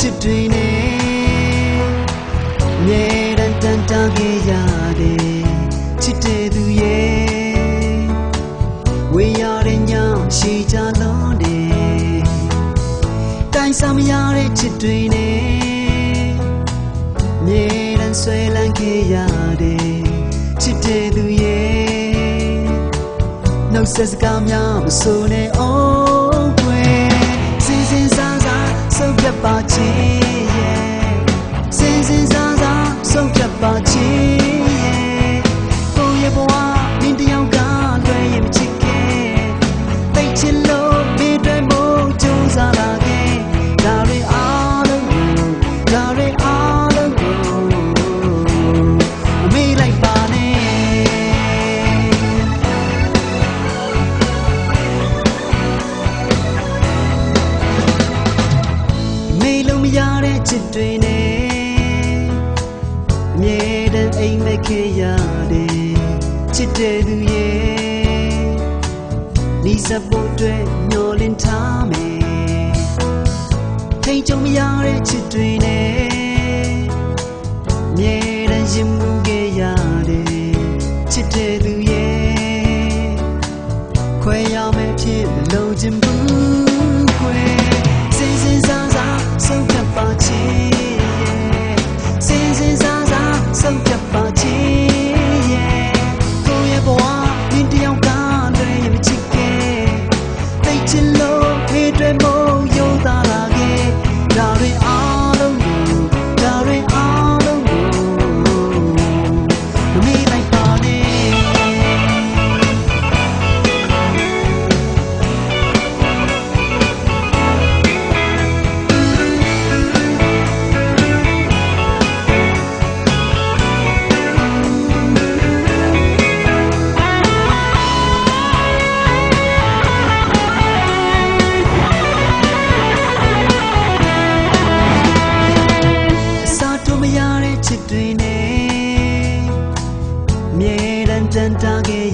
ချစ်တွေနဲ့မြဲတမ်းတန်တားခဲ့ရတယ်ချစ်တဲ့သူရဲ့ဝေရတဲ့ညရှိကြလုံးတယ်တိုင်းစားမရတဲ့ချစ်တွေနဲ့မြဲတမ်းဆွဲလန်းခဲ့ရတယ်ချစ်တဲ့သူရဲ့နှုတ်ဆက်စကားများမဆိုနဲ့အော ပါချင်ရဲ့စင်စင်စားစားဆုံးဖြတ်ပါချင် ချစ်တွေနဲ့အမြဲတမ်းအိမ်မက်ခဲ့ရတယ်ချစ်တဲ့သူရဲ့နီးစပ်ဖို့အတွက်မျောလင်းထားမယ်ထိန်ကြုံမရတဲ့ချစ်တွေနဲ့အမြဲတမ်းရင်မှုခဲ့ရတယ်ချစ်တဲ့သူရဲ့ခွဲရမယ်ဖြစ်မလို့ခြင်းဘူး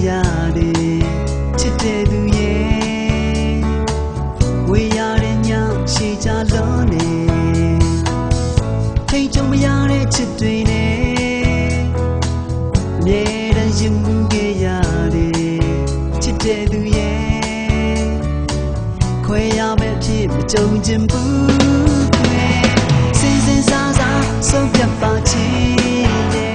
တားခဲ့ရတယ်ချစ်တဲ့သူရဲ့ဝေရတဲ့ညရှိကြလုံးနေထိန်ချုံမရတဲ့ချစ်တွေနဲ့မြဲတမ်းရင်မှုခဲ့ရတယ်ချစ်တဲ့သူရဲ့ခွဲရမယ့်ဖြစ်မကြုံချင်ဘူးခွဲစင်စင်စားစားဆုံးဖြတ်ပါချင်ရဲ့စ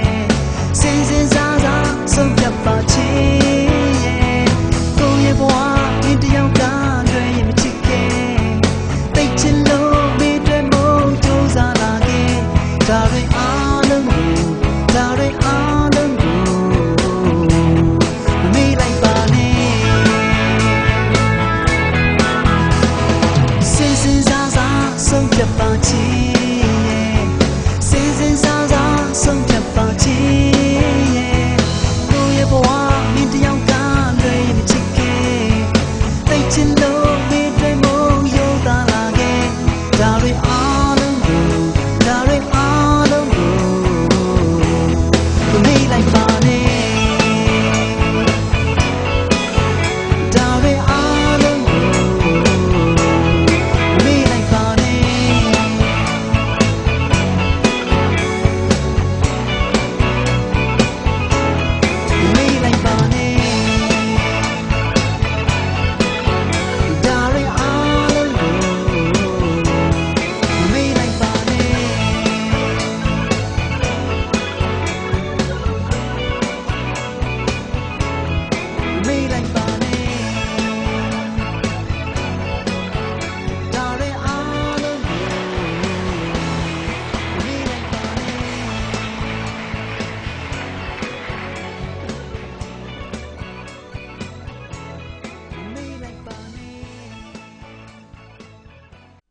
ကိုယ့်ရဲ့